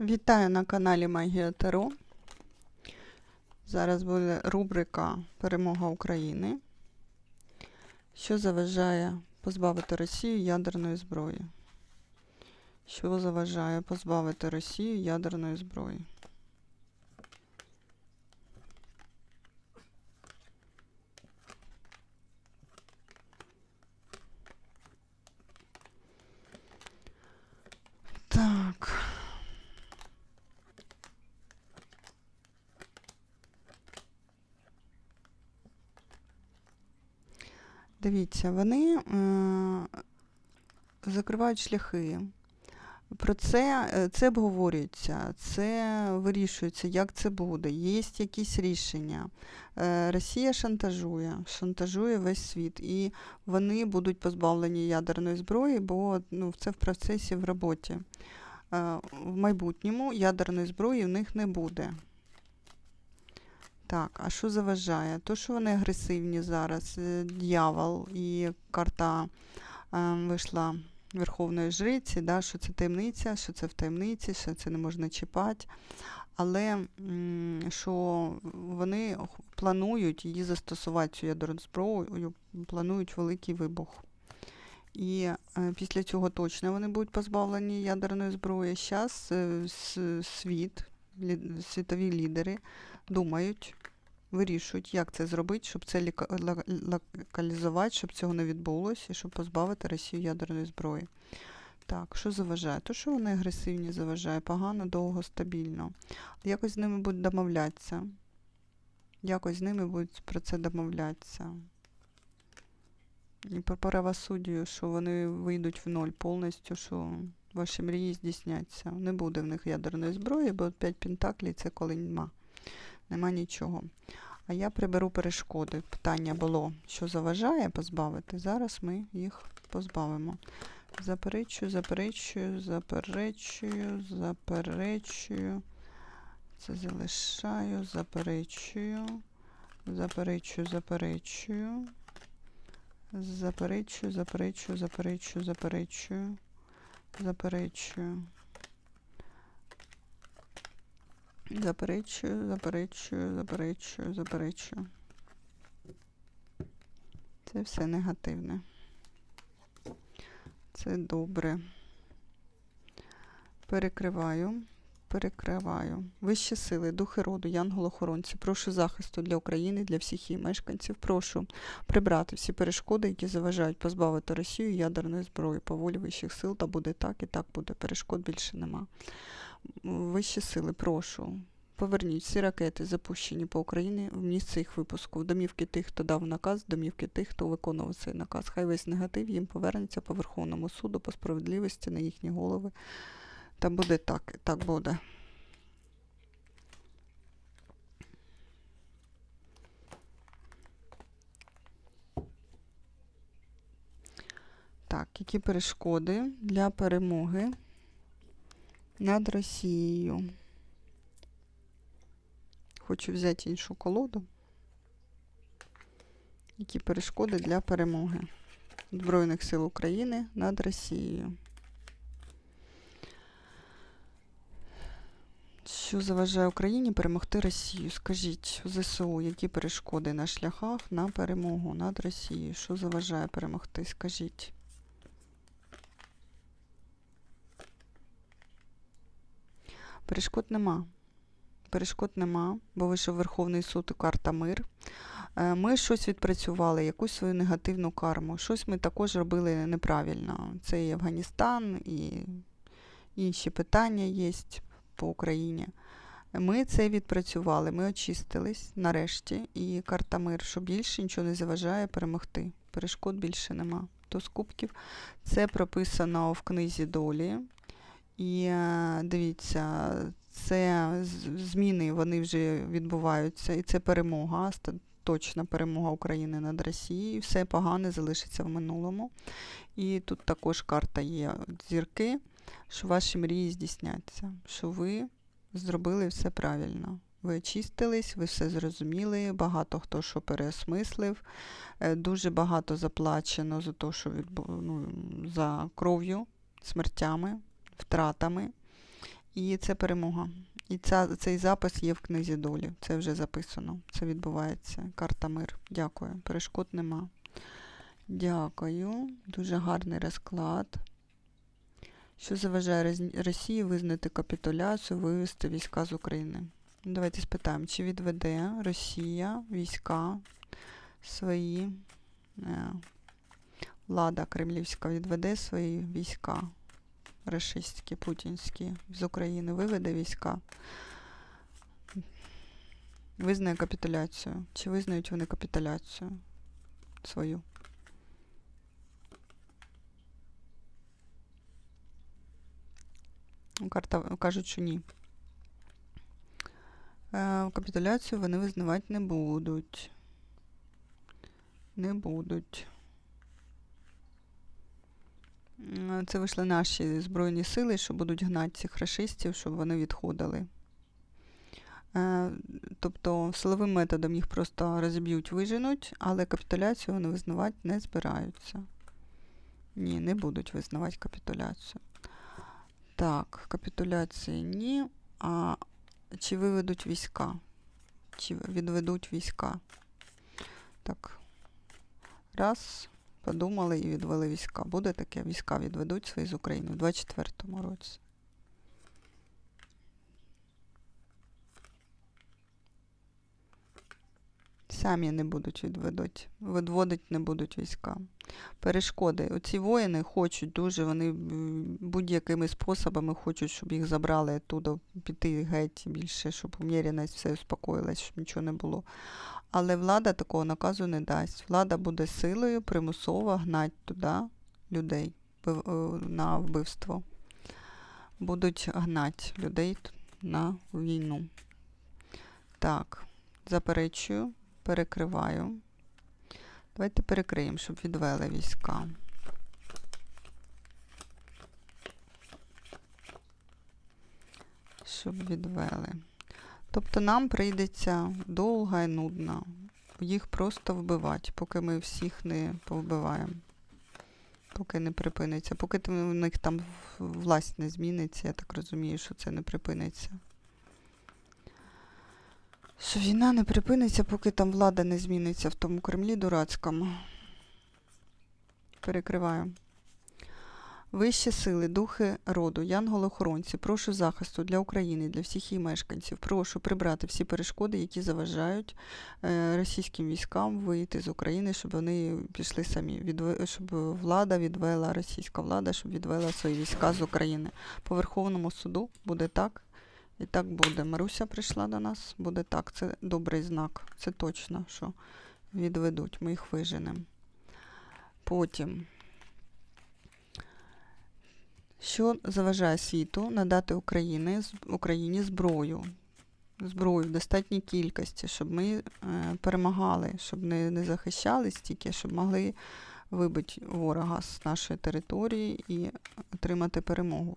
Вітаю на каналі Магія Таро. Зараз буде рубрика Перемога України. Що заважає позбавити Росію ядерної зброї? Що заважає позбавити Росію ядерної зброї? Так. Дивіться, вони е, закривають шляхи. Про це, е, це обговорюється, це вирішується, як це буде. Є якісь рішення. Е, Росія шантажує, шантажує весь світ, і вони будуть позбавлені ядерної зброї, бо ну, це в процесі в роботі. В майбутньому ядерної зброї в них не буде. Так, а що заважає? То, що вони агресивні зараз, е, дьявол і карта е, вийшла Верховної Жриці, да, що це таємниця, що це в таємниці, що це не можна чіпати. Але що вони планують її застосувати цю ядерну зброю, планують великий вибух. І е, після цього точно вони будуть позбавлені ядерної зброї. Зараз світ, лі- світові лідери думають, вирішують, як це зробити, щоб це локалізувати, щоб цього не відбулося, і щоб позбавити Росію ядерної зброї. Так, що заважає? То, що вони агресивні, заважає, погано, довго, стабільно. Якось з ними будуть домовлятися. Якось з ними будуть про це домовлятися. І про правосуддю, що вони вийдуть в ноль повністю, що ваші мрії здійсняться. Не буде в них ядерної зброї, бо 5 пентаклей це коли нема. Нема нічого. А я приберу перешкоди. Питання було, що заважає позбавити. Зараз ми їх позбавимо. Заперечую, заперечую, заперечую, заперечую. Це залишаю, заперечую, заперечую, заперечую. Заперечую, заперечую, заперечую, заперечую, заперечую. Заперечую, заперечую, заперечую, заперечую. Це все негативне. Це добре. Перекриваю, перекриваю. Вищі сили, духи роду, янголохоронці. Прошу захисту для України, для всіх її мешканців. Прошу прибрати всі перешкоди, які заважають позбавити Росію ядерної зброї по волі вищих сил. Та буде так і так буде. Перешкод більше нема. Вищі сили, прошу. Поверніть всі ракети, запущені по Україні, в місце їх випуску, в домівки тих, хто дав наказ, в домівки тих, хто виконував цей наказ. Хай весь негатив їм повернеться по Верховному суду, по справедливості на їхні голови. Та буде так, так буде. Так, які перешкоди для перемоги над Росією? Хочу взяти іншу колоду. Які перешкоди для перемоги Збройних сил України над Росією? Що заважає Україні перемогти Росію? Скажіть ЗСУ, які перешкоди на шляхах на перемогу над Росією? Що заважає перемогти? Скажіть. Перешкод нема. Перешкод нема, бо вийшов Верховний суд і карта мир. Е, Ми щось відпрацювали, якусь свою негативну карму. Щось ми також робили неправильно. Це і Афганістан, і інші питання є по Україні. Ми це відпрацювали, ми очистились нарешті, і карта мир, що більше нічого не заважає перемогти. Перешкод більше нема. То з кубків це прописано в книзі долі. І е, дивіться, це зміни вони вже відбуваються, і це перемога, точна перемога України над Росією. Все погане залишиться в минулому. І тут також карта є зірки, що ваші мрії здійсняться, що ви зробили все правильно. Ви очистились, ви все зрозуміли, багато хто що переосмислив, е, дуже багато заплачено за те, що відбу... ну, за кров'ю, смертями, втратами. І це перемога. І ця, цей запис є в книзі долі. Це вже записано. Це відбувається. Карта мир. Дякую. Перешкод нема. Дякую. Дуже гарний розклад. Що заважає Росії визнати капітуляцію, вивести війська з України? Давайте спитаємо, чи відведе Росія війська свої, е, влада кремлівська відведе свої війська рашистські, путінські з України, виведе війська, визнає капітуляцію. Чи визнають вони капітуляцію свою? Карта кажуть, що ні. Е, Капітуляцію вони визнавати не будуть. Не будуть. М, Це вийшли наші Збройні сили, що будуть гнати цих рашистів, щоб вони відходили. Е, Тобто силовим методом їх просто розіб'ють, виженуть, але капітуляцію вони визнавати не збираються. Ні, не будуть визнавати капітуляцію. Так, капітуляції ні. А чи виведуть війська? Чи відведуть війська? Так. Раз, подумали і відвели війська. Буде таке, війська відведуть свої з України в 24-му році. Самі не будуть відведуть, відводить не будуть війська. Перешкоди. Оці воїни хочуть дуже, вони будь-якими способами хочуть, щоб їх забрали оттуда, піти геть більше, щоб уміреність все успокоїлась, щоб нічого не було. Але влада такого наказу не дасть. Влада буде силою примусово гнати туди людей е, на вбивство. Будуть гнати людей на війну. Так, заперечую, перекриваю. Давайте перекриємо, щоб відвели війська. Щоб відвели. Тобто нам прийдеться довго і нудно їх просто вбивати, поки ми всіх не повбиваємо. Поки не припиниться. Поки у них там власть не зміниться, я так розумію, що це не припиниться. Що війна не припиниться, поки там влада не зміниться в тому Кремлі дурацькому. Перекриваю. Вищі сили, духи роду, янголи-охоронці, прошу захисту для України, для всіх її мешканців. Прошу прибрати всі перешкоди, які заважають е, російським військам вийти з України, щоб вони пішли самі, щоб влада відвела, російська влада, щоб відвела свої війська з України. По Верховному суду буде так. І так буде. Маруся прийшла до нас, буде так. Це добрий знак. Це точно, що відведуть. Ми їх виженемо. Потім. Що заважає світу надати Україні, Україні зброю? Зброю в достатній кількості, щоб ми е, перемагали, щоб не, не захищались тільки, щоб могли вибити ворога з нашої території і отримати перемогу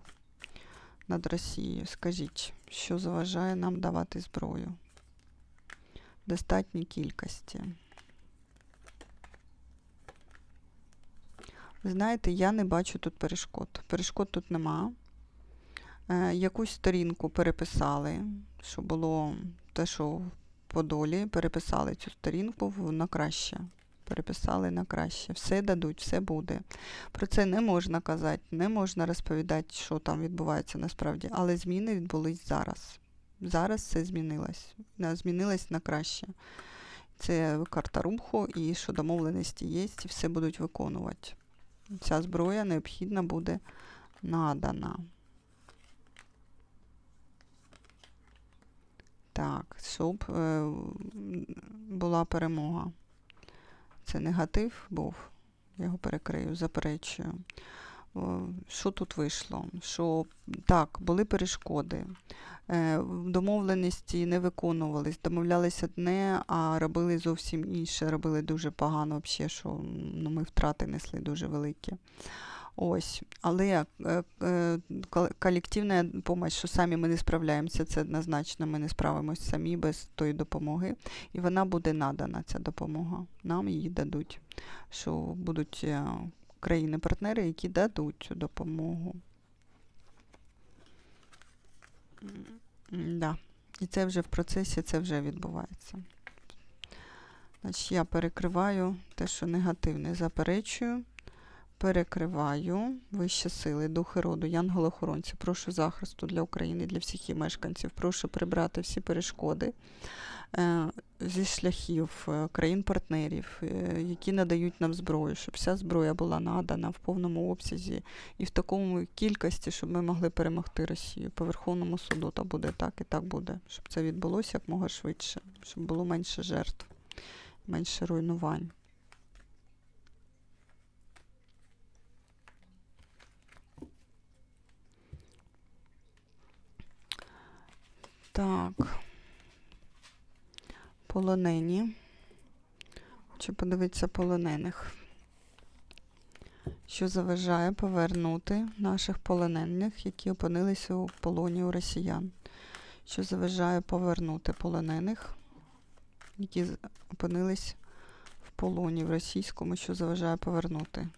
над Росією. Скажіть, що заважає нам давати зброю? Достатній кількості. Знаєте, я не бачу тут перешкод. Перешкод тут нема. Е, якусь сторінку переписали, що було те, що по долі, переписали цю сторінку на краще. Переписали на краще. Все дадуть, все буде. Про це не можна казати, не можна розповідати, що там відбувається насправді, але зміни відбулись зараз. Зараз все змінилось. Змінилось на краще. Це карта руху, і що домовленості є, і все будуть виконувати. Ця зброя необхідна буде надана. Так, щоб е, була перемога. Це негатив був. Я його перекрию, заперечую. Що тут вийшло? Що так, були перешкоди. Е, Домовленості не виконувались, домовлялися одне, а робили зовсім інше. Робили дуже погано, взагалі, що ну, ми втрати несли дуже великі. Ось, але е, е, кол- колективна допомога, що самі ми не справляємося, це однозначно, ми не справимося самі без тої допомоги. І вона буде надана, ця допомога. Нам її дадуть. Що будуть е, країни-партнери, які дадуть цю допомогу. Да. І це вже в процесі, це вже відбувається. Значить, я перекриваю те, що негативне, заперечую. Перекриваю вищі сили, духи роду, янголи-охоронці. Прошу захисту для України, для всіх її мешканців. Прошу прибрати всі перешкоди е, зі шляхів е, країн-партнерів, е, які надають нам зброю, щоб вся зброя була надана в повному обсязі і в такому кількості, щоб ми могли перемогти Росію. По Верховному суду та буде так і так буде, щоб це відбулося якмога швидше, щоб було менше жертв, менше руйнувань. Так. Полонені. Хочу подивитися полонених. Що заважає повернути наших полонених, які опинилися у полоні у росіян? Що заважає повернути полонених, які опинились в полоні в російському, що заважає повернути? Е, обсужда-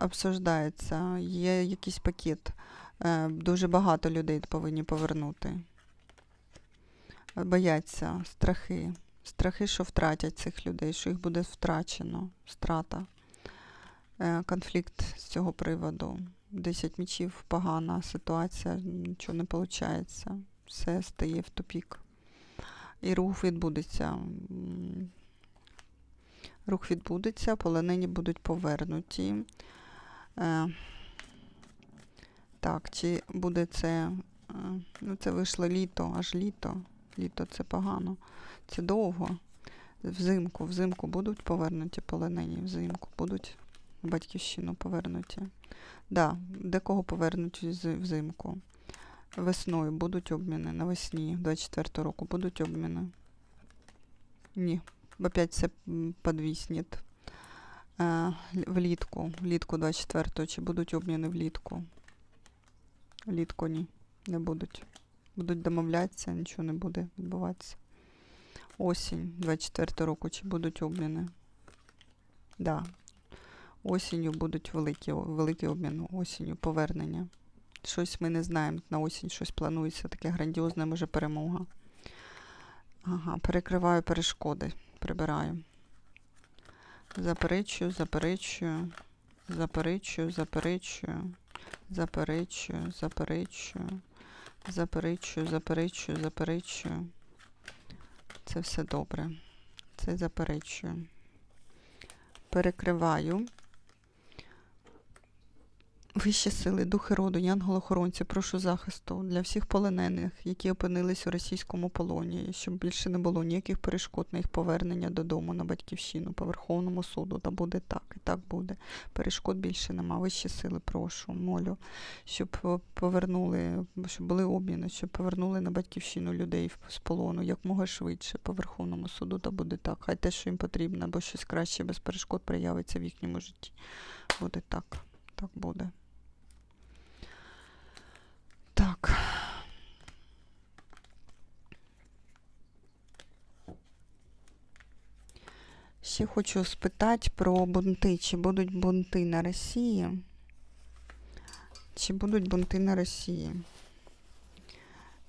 обсуждається, є якийсь пакет. Е, Дуже багато людей повинні повернути. Е, Бояться, страхи. Страхи, що втратять цих людей, що їх буде втрачено, страта. Е, Конфлікт з цього приводу. Десять мічів, погана ситуація, нічого не виходить. Все стає в тупік. І рух відбудеться. Рух відбудеться, полонені будуть повернуті. Е, так, чи буде це. е, Ну, це вийшло літо, аж літо. Літо це погано. Це довго. Взимку, взимку будуть повернуті полонені, взимку будуть батьківщину повернуті. Да, декого повернуть вз- взимку. Весною будуть обміни, навесні 24 року будуть обміни. Ні, опять все м, подвіснет. Е, влітку, влітку 24-го, чи будуть обміни влітку? Влітку ні, не будуть. Будуть домовлятися, нічого не буде відбуватися. Осінь 24 року, чи будуть обміни? Да. Осінню будуть великі, великі обміни, осінню повернення. Щось ми не знаємо, на осінь щось планується, таке грандіозне, може, перемога. Ага, перекриваю перешкоди, прибираю. Заперечую, заперечую, заперечую, заперечую, заперечую, заперечую, заперечую, заперечую, заперечую. Це все добре. Це заперечую. Перекриваю. Вищі сили, духи роду, янголохоронці, прошу захисту для всіх полонених, які опинились у російському полоні, щоб більше не було ніяких перешкод на їх повернення додому на батьківщину по Верховному суду. Та буде так, і так буде. Перешкод більше нема. Вищі сили, прошу, молю, щоб е, повернули, щоб були обміни, щоб повернули на батьківщину людей з полону якмога швидше по Верховному суду. Та буде так. Хай те, що їм потрібно, або щось краще без перешкод проявиться в їхньому житті. Буде так. Так буде. Так. Ще хочу спитати про бунти. Чи будуть бунти на Росії? Чи будуть бунти на Росії?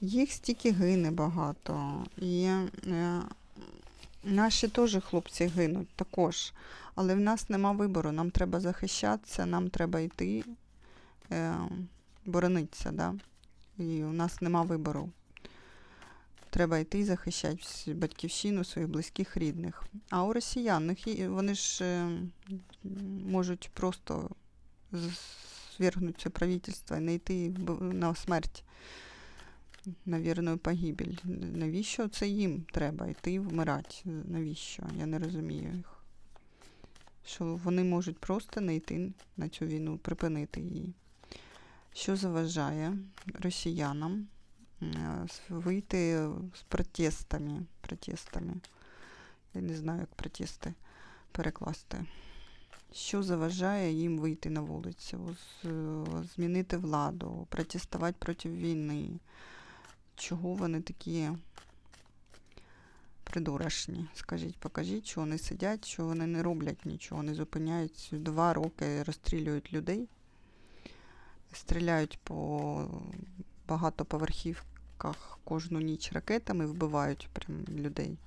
Їх стільки гине багато. І е, наші теж хлопці гинуть також. Але в нас нема вибору. Нам треба захищатися, нам треба йти, е, боронитися. Да? І у нас нема вибору. Треба йти і захищати батьківщину своїх близьких рідних. А у росіян, у вони ж е, можуть просто звергнути це правительство і не йти на смерть, на вірну погибель. Навіщо це їм треба йти вмирати? Навіщо? Я не розумію їх. Що вони можуть просто не йти на цю війну, припинити її. Що заважає росіянам е, вийти з протестами. протестами. Я не знаю, як протести перекласти. Що заважає їм вийти на вулицю, змінити владу, протестувати проти війни? Чого вони такі придурашні? Скажіть, покажіть, що вони сидять, що вони не роблять нічого, не зупиняють два роки, розстрілюють людей. Стріляють по багатоповерхівках кожну ніч ракетами, вбивають прям людей.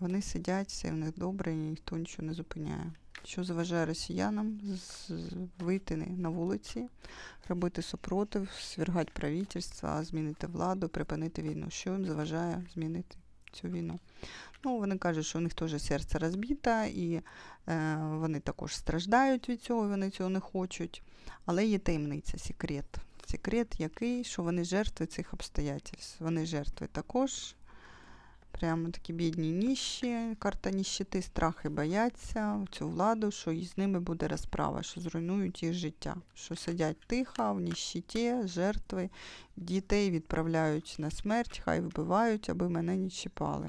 Вони сидять, все в них добре, ніхто нічого не зупиняє. Що заважає росіянам вийти на вулиці, робити супротив, свергати правительство, змінити владу, припинити війну. Що їм заважає змінити цю війну? Ну, вони кажуть, що у них теж серце розбите, і е, вони також страждають від цього, вони цього не хочуть. Але є таємниця, секрет. Секрет який, що вони жертви цих обстоятельств. Вони жертви також. Прямо такі бідні ніщі, карта ніщити, страхи бояться цю владу, що з ними буде розправа, що зруйнують їх життя, що сидять тихо в ніщиті, жертви, дітей відправляють на смерть, хай вбивають, аби мене не чіпали.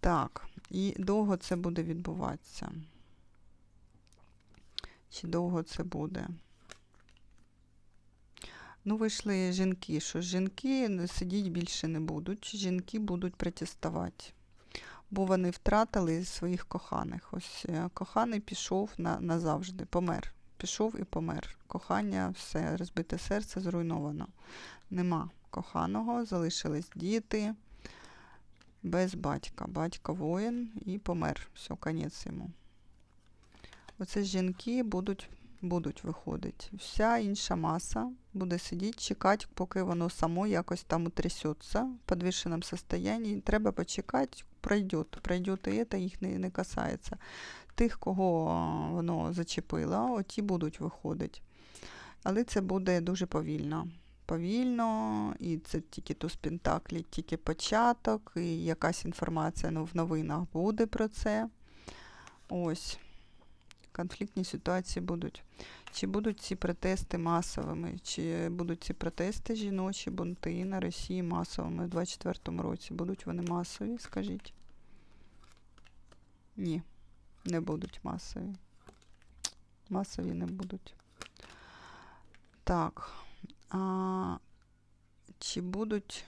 Так, і довго це буде відбуватися. Чи довго це буде? Ну, вийшли жінки, що жінки сидіти більше не будуть, жінки будуть протестувати. Бо вони втратили своїх коханих. Ось е, коханий пішов на, назавжди, помер. Пішов і помер. Кохання, все, розбите серце зруйновано. Нема коханого, залишились діти без батька. Батько воїн і помер. Все, конець йому. Оце жінки будуть, будуть виходити. Вся інша маса буде сидіти, чекати, поки воно само якось там утрясеться в підвішеному состоянні. Треба почекати, пройде. Пройде і це їх не, не касається. Тих, кого воно зачепило, оті будуть виходити. Але це буде дуже повільно. Повільно, і це тільки туз Пентаклі, тільки початок, і якась інформація ну, в новинах буде про це. Ось. Конфліктні ситуації будуть. Чи будуть ці протести масовими, чи будуть ці протести жіночі, бунти на Росії масовими у 24-му році? Будуть вони масові, скажіть? Ні, не будуть масові. Масові не будуть. Так. А, чи будуть.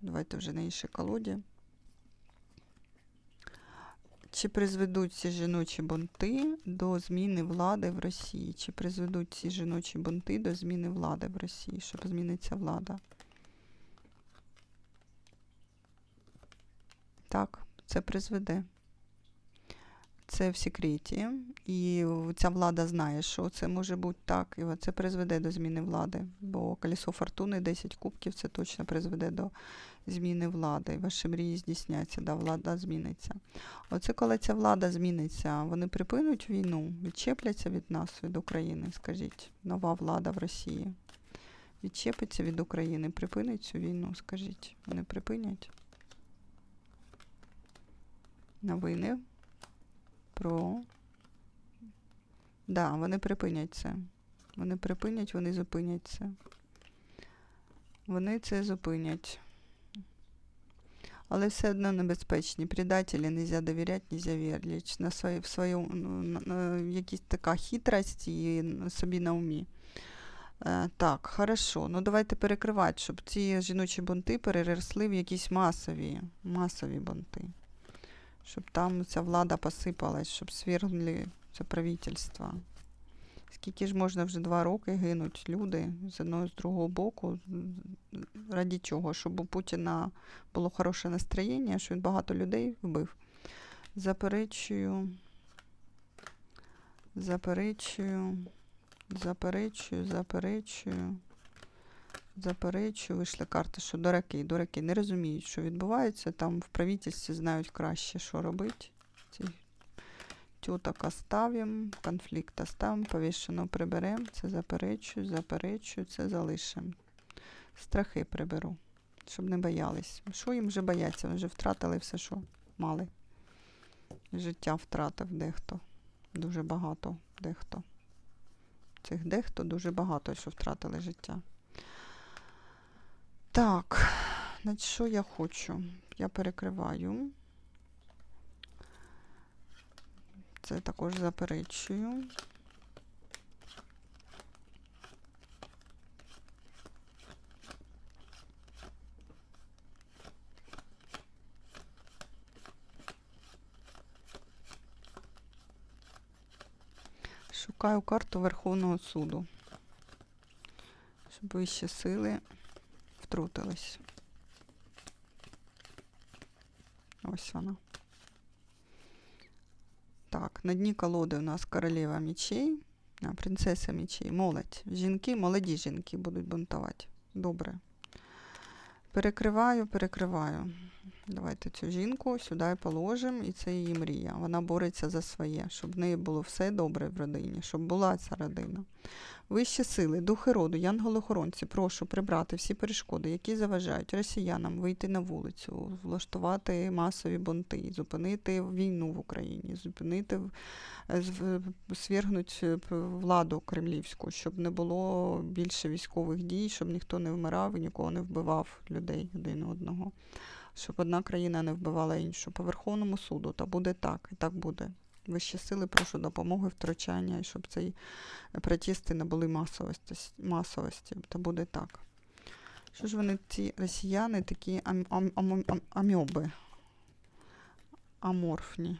Давайте вже на іншій колоді. Чи призведуть ці жіночі бунти до зміни влади в Росії? Чи призведуть ці жіночі бунти до зміни влади в Росії, щоб зміниться влада? Так, це призведе. Це в секреті. І ця влада знає, що це може бути так, і це призведе до зміни влади. Бо колесо фортуни, 10 кубків, це точно призведе до зміни влади. І ваші мрії здійсняться, да, влада зміниться. Оце коли ця влада зміниться, вони припинуть війну, відчепляться від нас, від України, скажіть, нова влада в Росії. Відчепиться від України, припинить цю війну, скажіть. Вони припинять. Новини про. Да, вони припинять це. Вони припинять, вони зупинять це. Вони це зупинять. Але все одно небезпечні. Предателі нельзя довіряти, нельзя вірити. На свої, в свою, ну, якісь така хитрость і собі на умі. Е, так, хорошо. Ну давайте перекривати, щоб ці жіночі бунти переросли в якісь масові, масові бунти. Щоб там ця влада посипалась, щоб свергли це правительство. Скільки ж можна вже два роки гинуть люди з одного з другого боку? Раді чого? Щоб у Путіна було хороше настроєння, що він багато людей вбив. Заперечую. Заперечую. Заперечую, заперечую. Заперечую, вийшли карти, що дураки, дураки не розуміють, що відбувається. Там в правительстві знають краще, що робити. Тюток оставимо, конфлікт оставимо, повішено приберемо. Це заперечую, заперечую, це залишимо. Страхи приберу, щоб не боялись. Що їм вже бояться? Вони вже втратили все, що мали. Життя втратив дехто. Дуже багато дехто. Цих дехто дуже багато, що втратили життя. Так, значить, що я хочу? Я перекриваю. Це також заперечую. шукаю карту Верховного суду. Щоб вищі сили втрутились. Ось вона. На дні колоди у нас королева мечей, принцеса мечей, молодь. Жінки, молоді жінки будуть бунтувати. Добре. Перекриваю, перекриваю. Давайте цю жінку сюди положимо, і це її мрія. Вона бореться за своє, щоб в неї було все добре в родині, щоб була ця родина. Вищі сили, духи роду, янголи-охоронці, прошу прибрати всі перешкоди, які заважають росіянам вийти на вулицю, влаштувати масові бунти, зупинити війну в Україні, зупинити, е, свергнуть е, владу кремлівську, щоб не було більше військових дій, щоб ніхто не вмирав і нікого не вбивав людей один одного. Щоб одна країна не вбивала іншу. По Верховному суду, та буде так, і так буде. Вищі сили, прошу допомоги, втручання, і щоб цей протести не були масовості, масовості. Та буде так. Що ж вони, ці росіяни, такі ам, ам, ам, ам, амьоби, аморфні.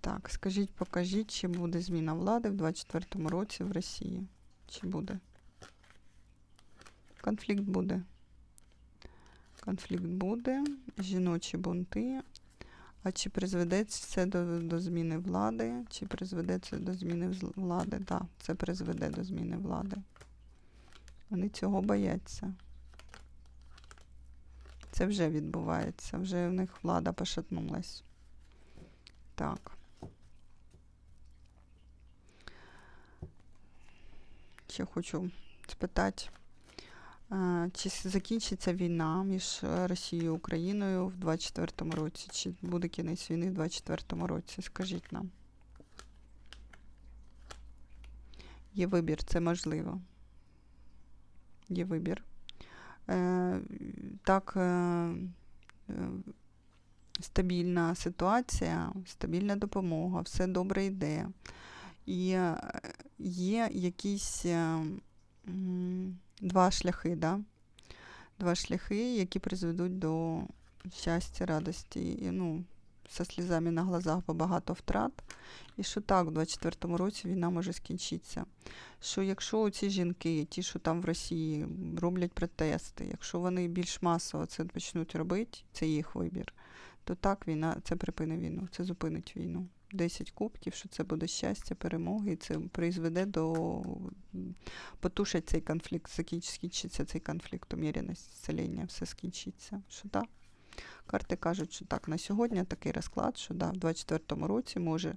Так, скажіть, покажіть, чи буде зміна влади в 24-му році в Росії? Чи буде? Конфлікт буде. Конфлікт буде, жіночі бунти. А чи призведе це до, до зміни влади? Чи призведе це до зміни влади? Так, да, це призведе до зміни влади. Вони цього бояться. Це вже відбувається, вже в них влада пошатнулась. Так. Ще хочу спитати. Чи закінчиться війна між е, Росією і Україною в 24-му році? Чи буде кінець війни в 24-му році? Скажіть нам. Є вибір, це можливо. Є вибір. Е, так, е, е, стабільна ситуація, стабільна допомога, все добре йде. І е, є якісь два шляхи, да? два шляхи, які призведуть до щастя, радості, і, ну, со слізами на глазах, бо багато втрат. І що так, в 24-му році війна може скінчитися. Що якщо ці жінки, ті, що там в Росії роблять протести, якщо вони більш масово це почнуть робити, це їх вибір, то так війна, це припинить війну, це зупинить війну. 10 кубків, що це буде щастя, перемоги, і це призведе до потушить цей конфлікт, закінч- скінчиться цей конфлікт, уміреність, зцілення, все скінчиться. Що так? Карти кажуть, що так, на сьогодні такий розклад, що да, в 24-му році може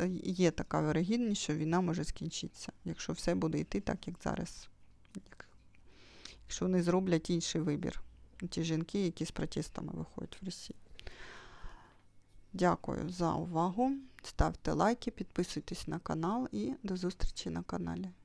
е, є така вирогідність, що війна може скінчитися, якщо все буде йти так, як зараз. Якщо вони зроблять інший вибір. Ті жінки, які з протестами виходять в Росію. Дякую за увагу. Ставте лайки, підписуйтесь на канал і до зустрічі на каналі.